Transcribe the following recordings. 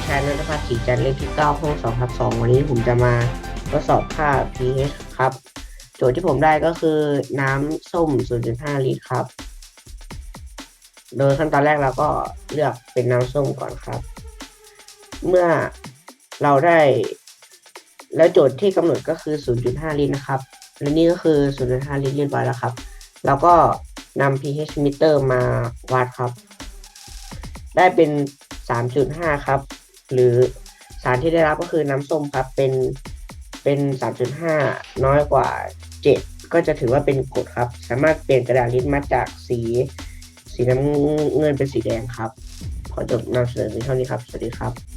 เด็กชายนัทพัฒน์ศรีจันทร์เลขที่9ห้อง2ทับ2วันนี้ผมจะมาทดสอบค่า pH ครับ โจทย์ที่ผมได้ก็คือน้ำส้ม 0.5 ลิตรครับ โดยขั้นตอนแรกเราก็เลือกเป็นน้ำส้มก่อนครับ เมื่อเราได้ แล้วโจทย์ที่กำหนดก็คือ 0.5 ลิตรนะครับและนี่ก็คือ 0.5 ลิตรเรียบร้อยแล้วครับ แล้วก็นำ pH meter มาวัดครับ ได้เป็น3.5 ครับ หรือสารที่ได้รับก็คือน้ำส้มครับเป็นเป็น 3.5 น้อยกว่า 7 ก็จะถือว่าเป็นกรดครับ สามารถเปลี่ยนกระดาษลิตมาจากสี สีน้ำเงินเป็นสีแดงครับ ขอจบนำเสนอเพียงเท่านี้ครับ สวัสดีครับ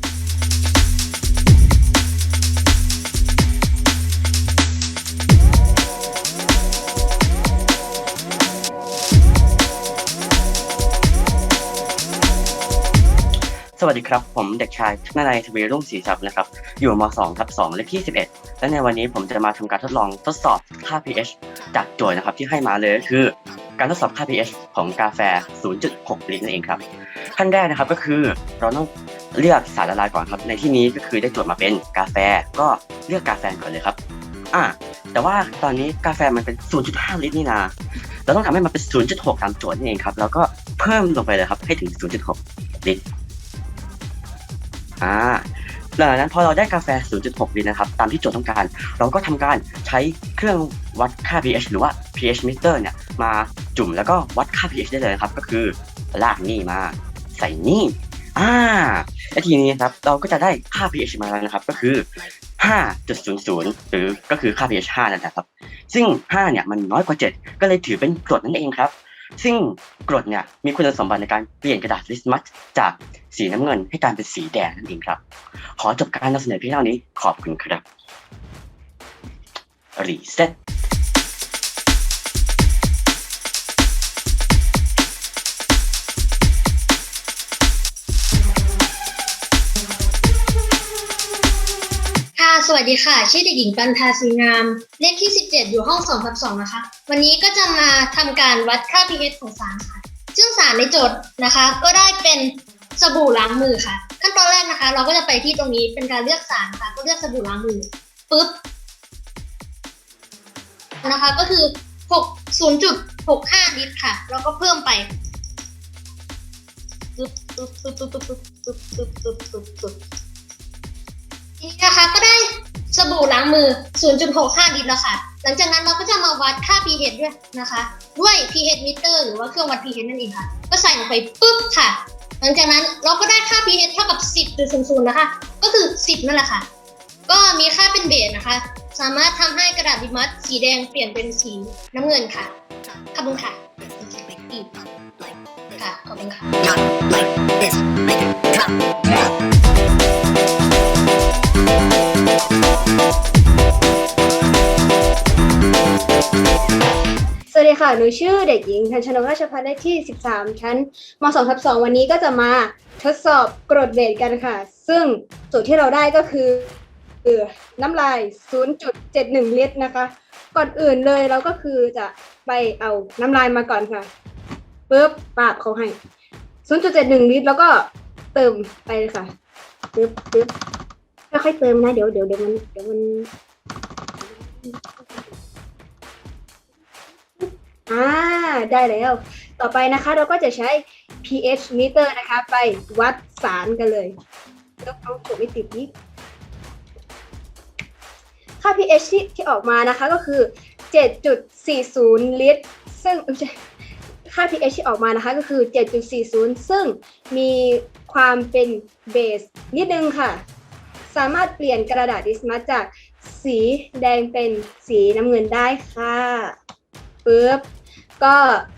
สวัสดีครับ ผมเด็กชายธนายทวีรุ่งศรีทรัพย์นะครับ อยู่ม 2 ทับ2เลขที่ 11 และในวันนี้ผมจะมาทำการทดลองทดสอบค่า pH จากโจทย์นะครับที่ให้มาเลยก็คือ การทดสอบค่า pH ของกาแฟ 0.6 ลิตรนั่นเองครับ ขั้นแรกนะครับก็คือเราต้องเลือกสารละลายก่อนครับ ในที่นี้ก็คือได้โจทย์มาเป็นกาแฟ ก็เลือกกาแฟก่อนเลยครับ อ่า แต่ว่าตอนนี้กาแฟมันเป็น 0.5 ลิตรนี่นาเราต้องทำให้มันเป็น 0.6 ตามโจทย์นี่เองครับ แล้วก็เพิ่มลงไปเลยครับให้ถึง 0.6 ลิตร อ่าหลังจากนั้นพอเราได้กาแฟ 0.6ลิตรนะครับ ตามที่โจทย์ต้องการ เราก็ทำการใช้เครื่องวัดค่า pH หรือว่า pH meter เนี่ย มาจุ่มแล้วก็วัดค่า pH ได้เลยนะครับ ก็คือลากนี่มาใส่นี่อ่าและทีนี้ครับ เราก็จะได้ค่า pH มาแล้วนะครับ ก็คือ 5.00 หรือก็คือค่า pH 5นั่นแหละครับ ซึ่ง 5 เนี่ย มันน้อยกว่า 7 ก็เลยถือเป็นกรดนั่นเองครับ ซึ่งกรดเนี่ยมีคุณสมบัติในการเปลี่ยนกระดาษลิสมัสจากสีน้ำเงินให้กลายเป็นสีแดงนั่นเองครับ ขอจบการนำเสนอเพียงเท่านี้ขอบคุณครับรีเซ็ต สวัสดีค่ะ ชื่อเด็กหญิงปันธาสีงาม เลขที่ 17 อยู่ห้อง2ทับ2นะคะ วันนี้ก็จะมาทำการวัดค่า pH ของสารค่ะ ซึ่งสารในโจทย์นะคะ ก็ได้เป็นสบู่ล้างมือค่ะ ขั้นตอนแรกนะคะ เราก็จะไปที่ตรงนี้เป็นการเลือกสารค่ะ ก็เลือกสบู่ล้างมือปุ๊บนะคะ ก็คือ 6 0.65 ลิตรค่ะ แล้วก็เพิ่มไปปึ๊บปึ๊บปึ๊บปึ๊บปึ๊บปึ๊บปึ๊บปึ๊บปึ๊บปึ๊บทีนี้นะคะก็ได้ สบู่ล้างมือ 0.65 ลิตรแล้วค่ะ หลังจากนั้นเราก็จะมาวัดค่า pH ด้วยนะคะ ด้วย pH meter หรือว่าเครื่องวัด pH นั่นเองค่ะ ก็ใส่ลงไปปุ๊บค่ะ หลังจากนั้นเราก็ได้ค่า pH เท่ากับ 10.00 นะคะ ก็คือ 10 นั่นแหละค่ะ ก็มีค่าเป็นเบสนะคะ สามารถทำให้กระดาษลิมัสสีแดงเปลี่ยนเป็นสีน้ำเงินค่ะ ขอบคุณค่ะอีกค่ะขอบคุณค่ะ สวัสดีค่ะ หนูชื่อเด็กหญิงทันชนกราชพัฒน์เลขที่ 13 ชั้นม2ทับ2วันนี้ก็จะมาทดสอบกรดเบสกันค่ะ ซึ่งโจทย์ที่เราได้ก็คือคือน้ำลาย 0.71 ลิตรนะคะ ก่อนอื่นเลยเราก็คือจะไปเอาน้ำลายมาก่อนค่ะปึ๊บปาบเขาให้ 0.71 ลิตรแล้วก็เติมไปเลยค่ะปึ๊บปึ๊บค่อยๆเติมนะ เดี๋ยวเดี๋ยวเดี๋ยวมันเดี๋ยวมัน อ่าได้แล้ว ต่อไปนะคะเราก็จะใช้ pH meter นะคะไปวัดสารกันเลยยกเอาถูกไม่ติดนี้ค่า pH ที่ที่ออกมานะคะก็คือ 7.40 ลิตร ซึ่งเอ้ยไม่ใช่ค่า pH ที่ออกมานะคะก็คือ 7.40 ซึ่งมีความเป็นเบสนิดนึงค่ะ สามารถเปลี่ยนกระดาษดิสมาจากสีแดงเป็นสีน้ำเงินได้ค่ะ ปึ๊บก็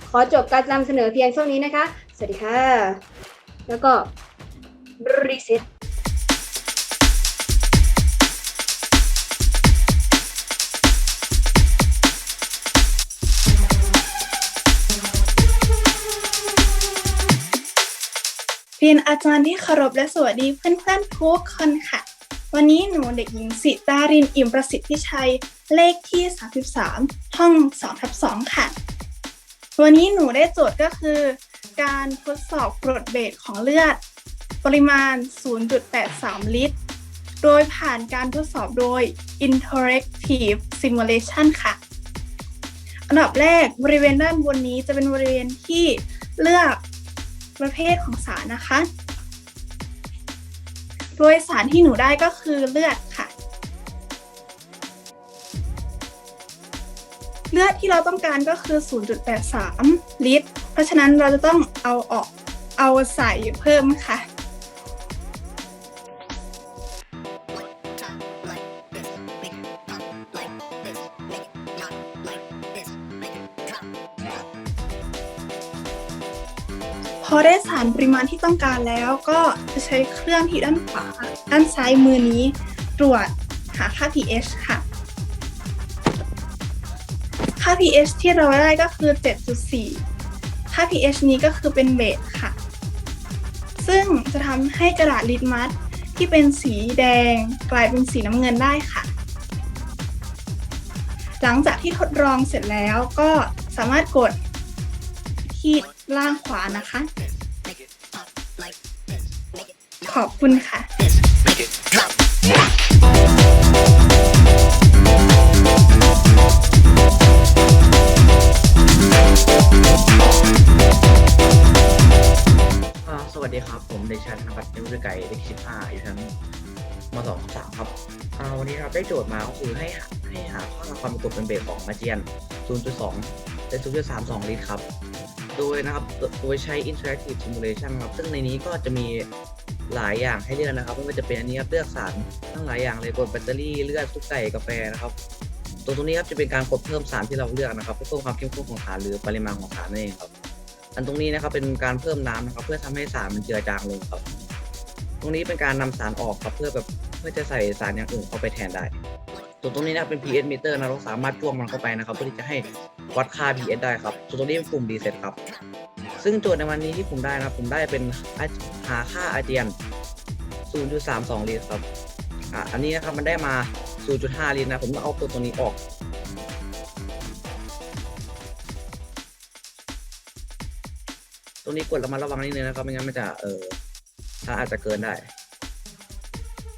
ขอจบการนำเสนอเพียงเท่านี้นะคะ สวัสดีค่ะ แล้วก็รีเซ็ตเรียนอาจารย์ที่เคารพและสวัสดีเพื่อนๆทุกคนค่ะ วันนี้หนูเด็กหญิงสิตารินอิ่มประสิทธิชัย เลขที่ 33 ห้อง2ทับ2ค่ะ วันนี้หนูได้โจทย์ก็คือ การทดสอบกรดเบสของเลือด ปริมาณ 0.83 ลิตร โดยผ่านการทดสอบโดย Interactive Simulation ค่ะ อันดับแรกบริเวณด้านบนนี้จะเป็นบริเวณที่เลือกประเภทของสารนะคะ โดยสารที่หนูได้ก็คือเลือดค่ะ เลือดที่เราต้องการก็คือ 0.83 ลิตร เพราะฉะนั้นเราจะต้องเอาออกเอาใส่เพิ่มค่ะ พอได้สารปริมาณที่ต้องการแล้วก็จะใช้เครื่องที่ด้านขวา ด้านซ้ายมือนี้ ตรวจหาค่า pH ค่ะ ค่า pH ที่เราได้ก็คือ 7.4 ค่า pH นี้ก็คือเป็นเบสค่ะ ซึ่งจะทำให้กระดาษลิตมัสที่เป็นสีแดงกลายเป็นสีน้ำเงินได้ค่ะ หลังจากที่ทดลองเสร็จแล้วก็สามารถกด ที่ล่างขวานะคะ ขอบคุณค่ะ อ่าสวัสดีครับ ผมเดชาธนพัฒน์นิวไก่เลขสิบห้าอยู่ชั้นมสองสามครับอ่าวันนี้เราได้โจทย์มาก็คือให้หาให้หาค่าความเป็นกรดเป็นเบสของอาเจียน 0.2และ0.32 ลิตรครับ โดยนะครับโดยใช้ interactive simulation ครับ ซึ่งในนี้ก็จะมีหลายอย่างให้เลือกนะครับไม่ว่าจะเป็นอันนี้ครับเลือกสารทั้งหลายอย่างเลยกดแบตเตอรี่เลือดซุปไก่กาแฟนะครับตัวตรงนี้ครับจะเป็นการกดเพิ่มสารที่เราเลือกนะครับเพื่อเพิ่มความเข้มข้นของสารหรือปริมาณของสารนั่นเองครับ อันตรงนี้นะครับเป็นการเพิ่มน้ำนะครับเพื่อทำให้สารมันเจือจางลงครับ ตรงนี้เป็นการนำสารออกครับเพื่อแบบเพื่อจะใส่สารอย่างอื่นเข้าไปแทนได้ส่วตรงนี้นะเป็น pH meter นะเราสามารถจ้วงมันเข้าไปนะครับเพื่อที่จะให้ วัดค่า pH ได้ครับส่วนตรงนี้เป็นปุ่ม reset ครับ ซึ่งโจทย์ในวันนี้ที่ผมได้นะครับ ผมได้เป็นหาค่าอาเจียน 0.32 ลิตรครับอะอันนี้นะครับมันได้มา 0.5 ลิตรนะ ผมต้องเอาตัวตรงนี้ออกตรงนี้กดระมัดระวังนิดนึงนะครับไม่งั้นมันจะเออถ้าอาจจะเกินได้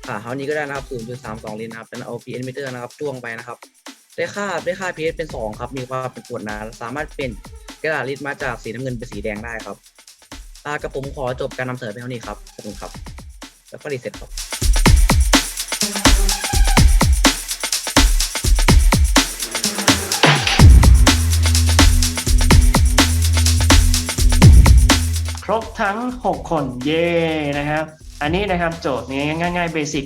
อ่าเท่านี้ก็ได้นะครับ 0.32 ลิตรนะครับเป็นเอา pH meter นะครับจ้วงไปนะครับ ได้ค่าได้ค่า pH เป็น 2 ครับ มีความเป็นกรดหนาสามารถเป็นกระดาษลิตมาจากสีน้ำเงินเป็นสีแดงได้ครับอากระผมขอจบการนำเสนอเพียงเท่านี้ครับขอบคุณครับ แล้วก็รีเซ็ตครับครบทั้ง 6 คนเย่นะครับ อันนี้นะครับโจทย์นี้ง่ายๆเบสิก